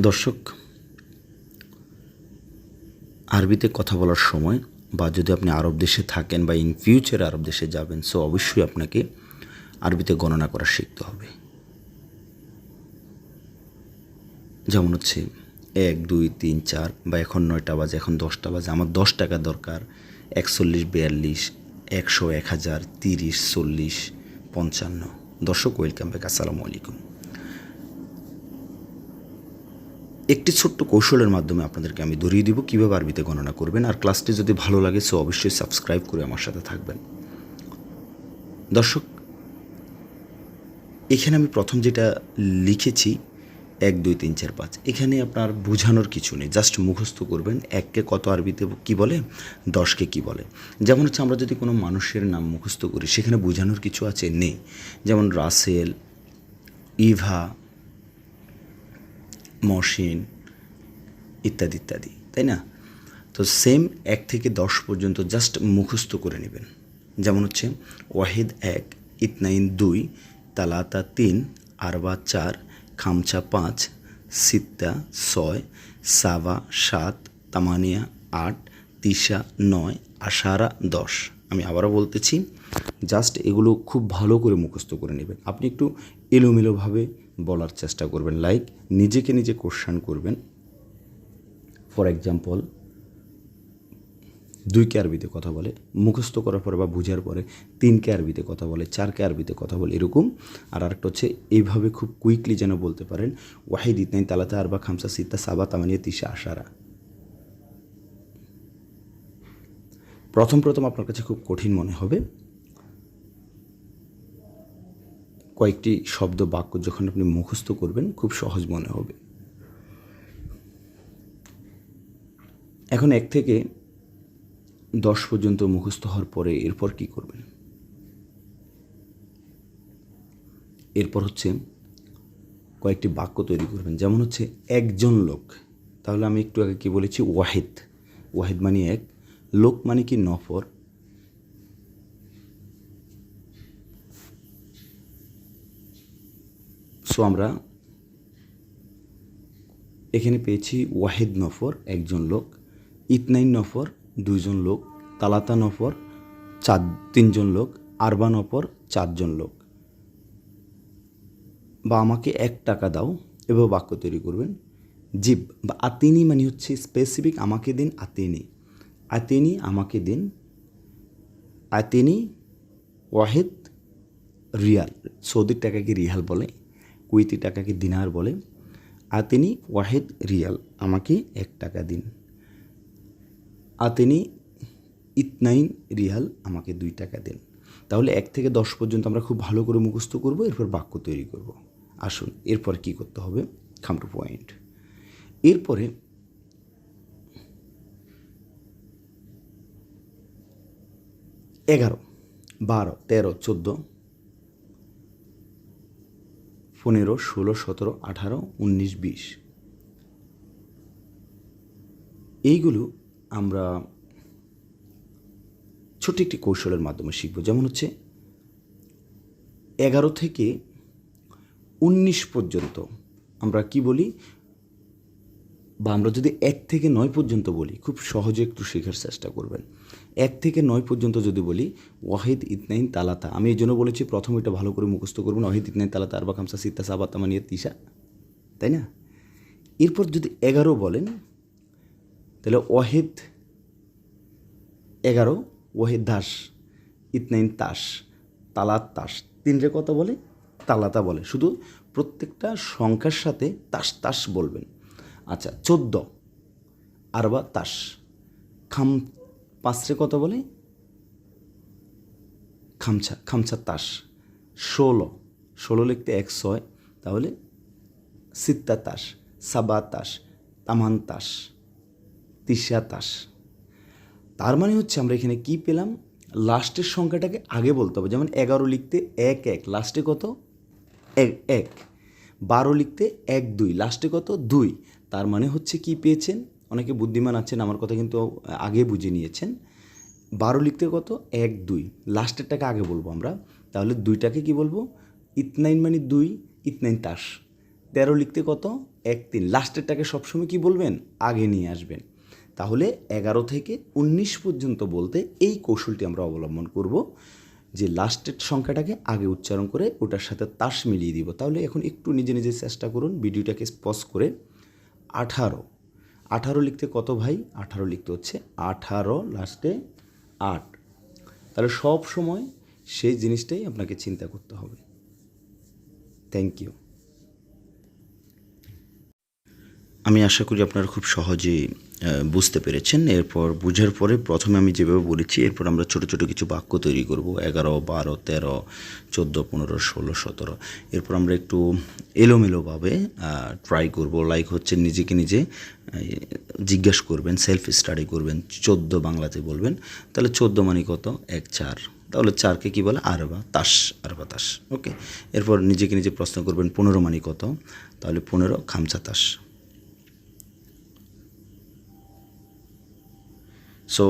দর্শক, আরবিতে কথা বলার সময় বা যদি আপনি আরব দেশে থাকেন বা ইন ফিউচার আরব দেশে যাবেন সো অবশ্যই আপনাকে আরবিতে গণনা করা শিখতে হবে। যেমন হচ্ছে এক, দুই, তিন, চার বা এখন নয়টা বাজে, এখন দশটা বাজে, আমার দশ টাকা দরকার, একচল্লিশ, বিয়াল্লিশ, একশো, এক হাজার, তিরিশ, চল্লিশ, পঞ্চান্ন। দর্শক ওয়েলকাম ব্যাক আসসালামু আলাইকুম। একটি ছোট্ট কৌশলের মাধ্যমে আপনাদেরকে আমি ধরিয়ে দিব, কীভাবে আরবিতে গণনা করবেন, আর ক্লাসটি যদি ভালো লাগে সো অবশ্যই সাবস্ক্রাইব করে আমার সাথে থাকবেন। দর্শক, এখানে আমি প্রথম যেটা লিখেছি, এক, দুই, তিন, চার, পাঁচ, এখানে আপনার বোঝানোর কিছু নেই জাস্ট মুখস্থ করবেন, এককে কত আরবিতে কি বলে, দশকে কি বলে। যেমন হচ্ছে আমরা যদি কোনো মানুষের নাম মুখস্থ করি, সেখানে বোঝানোর কিছু আছে, নেই। যেমন রাসেল, ইভা মশিন ইত্যাদি ইত্যাদি, তাই না? তো সেম এক থেকে দশ পর্যন্ত জাস্ট মুখস্থ করে নেবেন। যেমন হচ্ছে ওয়াহিদ এক, ইতনাইন দুই, তালাতা তিন, আরবা চার, খামচা পাঁচ, সিত্তা ছয়, সাবা সাত, তামানিয়া আট তিসা নয়, আশারা দশ। আমি আবারও বলতেছি জাস্ট এগুলো খুব ভালো করে মুখস্থ করে নেবেন। আপনি একটু এলোমেলোভাবে বলার চেষ্টা করবেন। লাইক নিজেকে নিজে কোশ্চান করবেন। ফর এক্সাম্পল দুইকে আরবিতে কথা বলে, মুখস্থ করার পরে বা বুঝার পরে তিনকে আরবিতে কথা বলে চারকে আরবিতে কথা বলে, এরকম। আর আরেকটা হচ্ছে এইভাবে খুব কুইকলি যেন বলতে পারেন, ওয়াহিদ ইতনাইন তালাতা আরবা খামসা সিত্তা সাবা তামানিয়া তিসা আশারা। প্রথম প্রথম আপনার কাছে খুব কঠিন মনে হবে। কয়েকটি শব্দ বাক্য যখন আপনি মুখস্থ করবেন, খুব সহজ মনে হবে। এখন এক থেকে দশ পর্যন্ত মুখস্থ হওয়ার পরে এরপর কি করবেন? এরপর হচ্ছে কয়েকটি বাক্য তৈরি করবেন। যেমন হচ্ছে, একজন লোক। তাহলে আমি একটু আগে কী বলেছি? ওয়াহিদ। ওয়াহিদ মানে এক। লোক মানে কি? নফর। সো আমরা এখানে পেয়েছি ওয়াহিদ নফর একজন লোক, ইতনাইন নফর দুইজন লোক, তালাতা নফর চার, তিনজন লোক, আরবা নফর চারজন লোক। বা আমাকে এক টাকা দাও, এভাবে বাক্য তৈরি করবেন। জিব, বা আতিনি মানে হচ্ছে স্পেসিফিক আমাকে দিন, আতিনি। আতিনি আমাকে দিন, আতিনি ওয়াহিদ রিয়াল, সৌদির টাকাকে রিয়াল বলে। কুইতি টাকাকে দিনার বলে আতিনি ওয়াহেদ রিয়াল, আমাকে এক টাকা দিন। আতিনি ইতনাইন রিয়াল, আমাকে দুই টাকা দিন। তাহলে এক থেকে দশ পর্যন্ত আমরা খুব ভালো করে মুখস্থ করব, এরপর বাক্য তৈরি করব। আসুন, এরপর কি করতে হবে? খাম টু পয়েন্ট এরপরে এগারো, বারো, তেরো, চোদ্দ পনেরো, ষোলো, সতেরো, আঠারো, উনিশ, বিশ। এইগুলো আমরা ছোট একটি কৌশলের মাধ্যমে শিখব। যেমন হচ্ছে এগারো থেকে উনিশ পর্যন্ত আমরা কি বলি? বা আমরা যদি এক থেকে নয় পর্যন্ত বলি, খুব সহজে একটু শেখার চেষ্টা করবেন। এক থেকে নয় পর্যন্ত যদি বলি, ওয়াহিদ ইতনাইন তালাতা। আমি এই জন্য বলেছি, প্রথম এটা ভালো করে মুখস্থ করবেন। ওয়াহিদ ইতনাইন তালাতা, আরবা খামসা, সিত্তা সাবা তামানিয়া তিসা তাই না? এরপর যদি এগারো বলেন, তাহলে ওয়াহিদ এগারো, ওয়াহিদ দাস, ইতনাইন তাস, তালাত তাস। তিনটে কথা বলে, তালাতা বলে। শুধু প্রত্যেকটা সংখ্যার সাথে তাস তাস বলবেন। আচ্ছা চোদ্দ, আরবা তাস। খাম পাঁচরে কত বলে? খামছা খামছা তাস। ষোলো ষোলো লিখতে এক ছয়, তাহলে সিত্তা তাস, সাবা তাস, তামান তাস তিসা তাস। তার মানে হচ্ছে আমরা এখানে কি পেলাম? লাস্টের সংখ্যাটাকে আগে বলতে হবে। যেমন এগারো লিখতে এক এক, লাস্টে কত? এক এক। বারো লিখতে এক, দুই, লাস্টে কত? দুই। তার মানে হচ্ছে কি পেয়েছেন? অনেকে বুদ্ধিমান আছেন, আমার কথা কিন্তু আগে বুঝে নিয়েছেন। বারো লিখতে কত? এক, দুই। লাস্টেরটাকে আগে বলব আমরা। তাহলে দুইটাকে কি বলব? ইতনাইন মানে দুই, ইতনাইন তাস। তেরো লিখতে কত? এক, তিন। লাস্টেরটাকে সবসময় কি বলবেন? আগে নিয়ে আসবেন। তাহলে এগারো থেকে উনিশ পর্যন্ত বলতে এই কৌশলটি আমরা অবলম্বন করব, যে লাস্টের সংখ্যাটাকে আগে উচ্চারণ করে ওটার সাথে তাস মিলিয়ে দিব। তাহলে এখন একটু নিজে নিজে চেষ্টা করুন, ভিডিওটাকে পজ করে। আঠারো। আঠারো লিখতে কত ভাই? আঠারো লিখতে হচ্ছে আঠারো লাস্টে আট। তাহলে সব সময় সেই জিনিসটাই আপনাকে চিন্তা করতে হবে। থ্যাংক ইউ আমি আশা করি আপনারা খুব সহজেই আহ, বুঝতে পেরেছেন। এরপর বুঝার পরে প্রথমে আমি যেভাবে বলেছি, এরপর আমরা ছোট ছোট কিছু বাক্য তৈরি করব। এগারো, বারো, তেরো, চোদ্দ, পনেরো, ষোলো, সতেরো। এরপর আমরা একটু এলোমেলোভাবে ট্রাই করব। লাইক হচ্ছে নিজেকে নিজে জিজ্ঞাসা করবেন সেলফ স্টাডি করবেন। চোদ্দ বাংলাতে বলবেন। তাহলে চোদ্দ মানে কত? এক, চার। তাহলে চারকে কি বলে? আরবা, তাস আরবা, তাস। ওকে এরপর নিজেকে নিজে প্রশ্ন করবেন, পনেরো মানে কত? তাহলে পনেরো, খামচা তাস। সো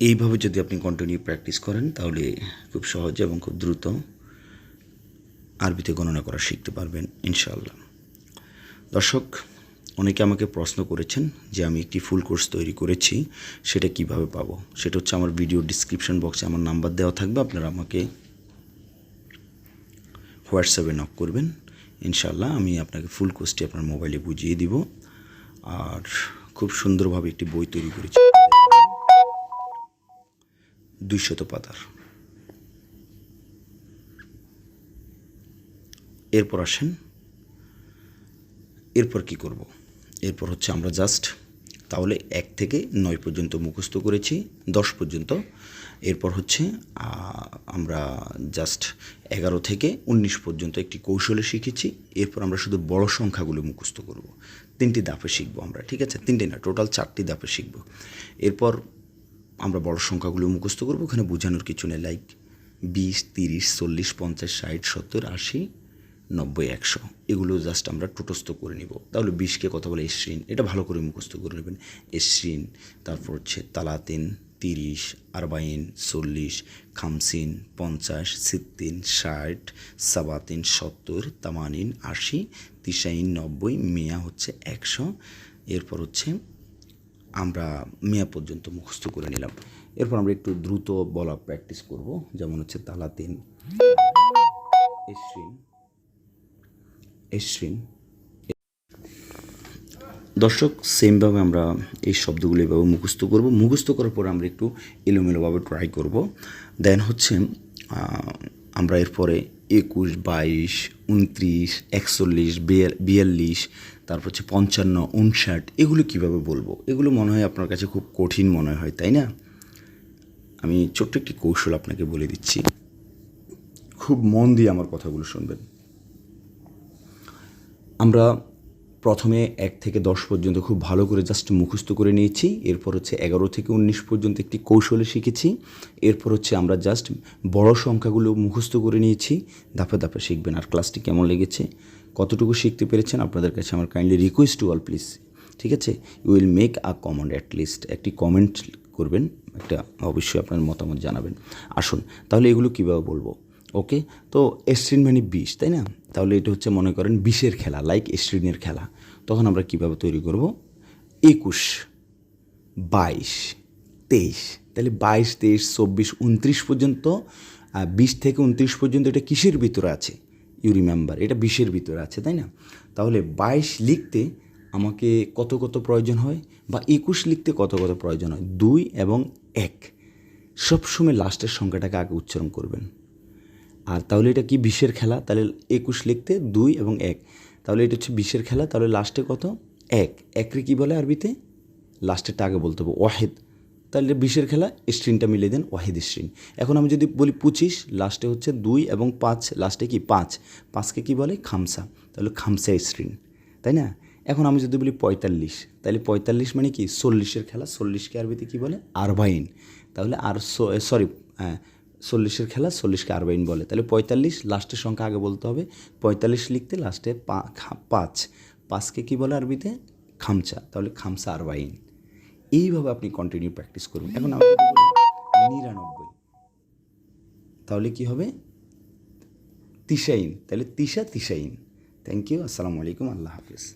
এইভাবে যদি আপনি কন্টিনিউ প্র্যাকটিস করেন, তাহলে খুব সহজে এবং খুব দ্রুত আরবিতে গণনা করা শিখতে পারবেন, ইনশাআল্লাহ। দর্শক, অনেকে আমাকে প্রশ্ন করেছেন যে আমি একটি ফুল কোর্স তৈরি করেছি, সেটা কীভাবে পাবো? সেটা হচ্ছে আমার ভিডিও ডিসক্রিপশন বক্সে আমার নাম্বার দেওয়া থাকবে, আপনারা আমাকে হোয়াটসঅ্যাপে নক করবেন। ইনশাল্লাহ আমি আপনাকে ফুল কোর্সটি আপনার মোবাইলে বুঝিয়ে দিব। আর খুব সুন্দরভাবে একটি বই তৈরি করেছি। দুইশত পাতার এরপর আসেন, এরপর কি করব? এরপর হচ্ছে আমরা জাস্ট তাহলে এক থেকে নয় পর্যন্ত মুখস্থ করেছি, দশ পর্যন্ত। এরপর হচ্ছে আমরা জাস্ট এগারো থেকে উনিশ পর্যন্ত একটি কৌশলে শিখেছি। এরপর আমরা শুধু বড় সংখ্যাগুলো মুখস্থ করব। তিনটি দাপে শিখব আমরা, ঠিক আছে? তিনটি না টোটাল চারটি দাপে শিখব। এরপর আমরা বড় সংখ্যাগুলো মুখস্থ করব, ওখানে বোঝানোর কিছু নেই লাইক বিশ, তিরিশ, চল্লিশ, পঞ্চাশ, ষাট, সত্তর, আশি, নব্বই, একশো। এগুলো জাস্ট আমরা টুটস্থ করে নিব। তাহলে বিশকে কথা বলে এসরিন, এটা ভালো করে মুখস্থ করে নেবেন। এসরিন, তারপর হচ্ছে তালাতিন তিরিশ, আরবাইন চল্লিশ, খামসিন পঞ্চাশ সিত্তিন ষাট, সাবাতিন সত্তর, তামানিন আশি, তিসাইন নব্বই, মেয়া হচ্ছে একশো। এরপর হচ্ছে আমরা মিয়া পর্যন্ত মুখস্থ করে নিলাম। এরপর আমরা একটু দ্রুত বলা প্র্যাকটিস করব, যেমন হচ্ছে তালাতিন, এসরিন এসরিন দর্শক, সেমভাবে আমরা এই শব্দগুলো এভাবে মুখস্থ করব। মুখস্থ করার পর আমরা একটু এলোমেলোভাবে ট্রাই করব। দেন হচ্ছে আমরা এরপরে একুশ, বাইশ, উনত্রিশ, একচল্লিশ বিয়াল্লিশ, তারপর হচ্ছে পঞ্চান্ন, উনষাট, এগুলো কীভাবে বলব? এগুলো মনে হয় আপনার কাছে খুব কঠিন মনে হয়, তাই না? আমি ছোট্ট একটি কৌশল আপনাকে বলে দিচ্ছি। খুব মন দিয়ে আমার কথাগুলো শুনবেন। আমরা প্রথমে এক থেকে দশ পর্যন্ত খুব ভালো করে জাস্ট মুখস্থ করে নিয়েছি। এরপর হচ্ছে এগারো থেকে উনিশ পর্যন্ত একটি কৌশলে শিখেছি। এরপর হচ্ছে আমরা জাস্ট বড় সংখ্যাগুলো মুখস্থ করে নিয়েছি। ধাপে ধাপে শিখবেন আর ক্লাসটি কেমন লেগেছে, কতটুকু শিখতে পেরেছেন আপনাদের কাছে আমার kindly request to all please ঠিক আছে? You will make a comment at least একটি কমেন্ট করবেন, একটা অবশ্যই আপনার মতামত জানাবেন। আসুন, তাহলে এগুলো কীভাবে বলব? ওকে? তো এস্ট্রিন মানে বিষ, তাই না? তাহলে এটা হচ্ছে মনে করেন বিশের খেলা লাইক এস্ট্রিনের খেলা। তখন আমরা কীভাবে তৈরি করব? একুশ, বাইশ, তেইশ। তাহলে বাইশ, তেইশ, চব্বিশ, উনত্রিশ পর্যন্ত বিশ থেকে উনত্রিশ পর্যন্ত এটা কিসের ভিতরে আছে? ইউ রিমেম্বার এটা বিশের ভিতরে আছে, তাই না? তাহলে বাইশ লিখতে আমাকে কত কত প্রয়োজন হয়? বা একুশ লিখতে কত কত প্রয়োজন হয়? দুই এবং এক। সবসময় লাস্টের সংখ্যাটাকে আগে উচ্চারণ করবেন। আর তাহলে এটা কি বিশের খেলা? তাহলে একুশ লিখতে দুই এবং এক। তাহলে এটা হচ্ছে বিশের খেলা, তাহলে লাস্টে কত? এক। একরে কী বলে আরবিতে? লাস্টেরটা আগে বলতে হবে, ওয়াহেদ। তাহলে বিশের খেলা, স্ট্রিনটা মিলিয়ে দেন ওয়াহিদ স্ট্রিন। এখন আমি যদি বলি পঁচিশ, লাস্টে হচ্ছে দুই এবং পাঁচ, লাস্টে কি পাঁচ? পাঁচকে কি বলে? খামসা। তাহলে খামসা স্ট্রিন, তাই না? এখন আমি যদি বলি পঁয়তাল্লিশ, তাহলে পঁয়তাল্লিশ মানে কি? চল্লিশের খেলা, চল্লিশকে আরবিতে কী বলে? আরবাইন। তাহলে আর সরি চল্লিশের খেলা, চল্লিশকে আরবাইন বলে। তাহলে পঁয়তাল্লিশ লাস্টের সংখ্যা আগে বলতে হবে। পঁয়তাল্লিশ লিখতে লাস্টে পাঁচ। পাঁচকে কী বলে আরবিতে? খামচা। তাহলে খামসা আরবাইন। এইভাবে আপনি কন্টিনিউ প্র্যাকটিস করুন। এখন নিরানব্বই। তাহলে কি হবে? তিশাইন। তাহলে তিশা তিশাইন। থ্যাংক ইউ আসসালামু আলাইকুম, আল্লাহ হাফিজ।